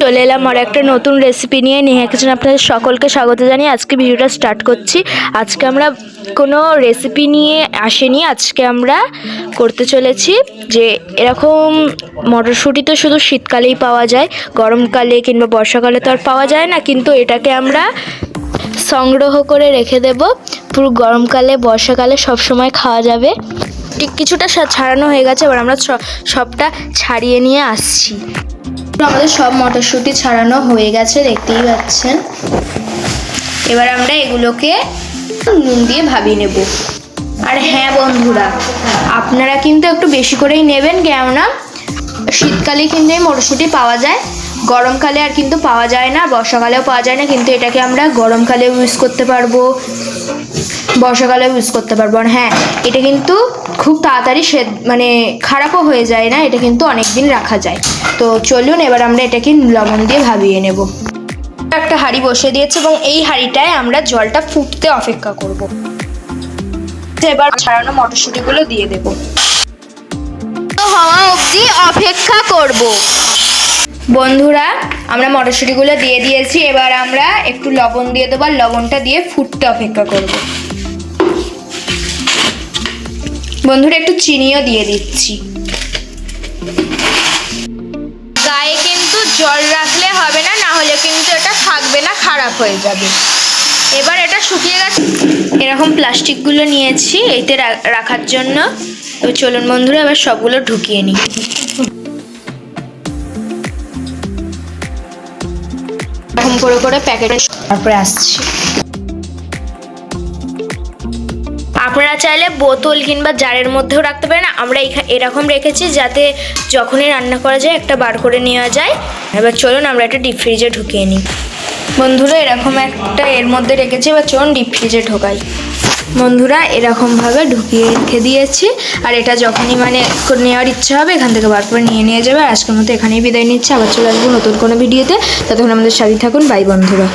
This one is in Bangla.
চলে এলাম আর একটা নতুন রেসিপি নিয়ে। নেহা কিচেন আপনাদের সকলকে স্বাগত জানিয়ে আজকে ভিডিওটা স্টার্ট করছি। আজকে আমরা কোনো রেসিপি নিয়ে আসেনি, আজকে আমরা করতে চলেছি যে এরকম মটরশুঁটি তো শুধু শীতকালেই পাওয়া যায়, গরমকালে কিংবা বর্ষাকালে তো আর পাওয়া যায় না, কিন্তু এটাকে আমরা সংগ্রহ করে রেখে দেব। পুরো গরমকালে, বর্ষাকালে সব সময় খাওয়া যাবে। ঠিক কিছুটা ছাড়ানো হয়ে গেছে, এবার আমরা সবটা ছাড়িয়ে নিয়ে আসছি। আমাদের সব মটরশুঁটি ছাড়ানো হয়ে গেছে, দেখতেই পাচ্ছেন। এবার আমরা এগুলোকে নুন দিয়ে ভাবিয়ে নেব। আর হ্যাঁ বন্ধুরা, আপনারা কিন্তু একটু বেশি করেই নেবেন, কেননা শীতকালে কিন্তু এই মটরশুঁটি পাওয়া যায়। গরমকালে আর কিন্তু পাওয়া যায় না, বর্ষাকালেও পাওয়া যায় না, কিন্তু এটাকে আমরা গরমকালেও ইউজ করতে পারব। বর্ষাকালেও ইউজ করতে পারব। আর হ্যাঁ এটা কিন্তু খুব তাড়াতাড়ি সে মানে খারাপও হয়ে যায় না এটা কিন্তু অনেক দিন রাখা যায়। তো চলুন এবার আমরা এটাকে লবণ দিয়ে ভাবিয়ে নেব। একটা হাঁড়ি বসে দিয়েছে এবং এই হাঁড়িটায় আমরা জলটা ফুটতে অপেক্ষা করব। এবার ছাড়ানো মটরশুঁটিগুলো দিয়ে দেব। হওয়া অবধি অপেক্ষা করব। বন্ধুরা আমরা মটরশুঁটিগুলো দিয়ে দিয়েছি এবার আমরা একটু লবণ দিয়ে দেবো আর লবণটা দিয়ে ফুটতে অপেক্ষা করব। বন্ধুরা একটু চিনিও দিয়ে দিচ্ছি। গায়ে কিন্তু জল রাখলে হবে না না হলে কিন্তু এটা থাকবে না খারাপ হয়ে যাবে। এবার এটা শুকিয়ে গেছে। এরকম প্লাস্টিকগুলো নিয়েছি এতে রাখার জন্য। তো চলুন বন্ধুরা এবার সবগুলো ঢুকিয়ে নিই। এরকম করে করে প্যাকেটে তারপরে আসছি। আপনারা চাইলে বোতল কিংবা জারের মধ্যেও রাখতে পারেন আমরা এরকম রেখেছি যাতে যখনই রান্না করা যায় একটা বার করে নেওয়া যায়। এবার চলুন আমরা একটা ডিপ ফ্রিজে ঢুকিয়ে নিই। বন্ধুরা, এরকম একটা এর মধ্যে রেখেছি, এবার চলুন ডিপ ফ্রিজে ঢোকাই। বন্ধুরা, এরকমভাবে ঢুকিয়ে রেখে দিয়েছি। আর এটা যখনই মানে নেওয়ার ইচ্ছা হবে, এখান থেকে বার করে নিয়ে নিয়ে যাবে। আর আজকের মতো এখানেই বিদায় নিচ্ছে। আবার চলে আসব নতুন কোনো ভিডিওতে। ততক্ষণ আমাদের সাথে থাকুন। বাই বন্ধুরা।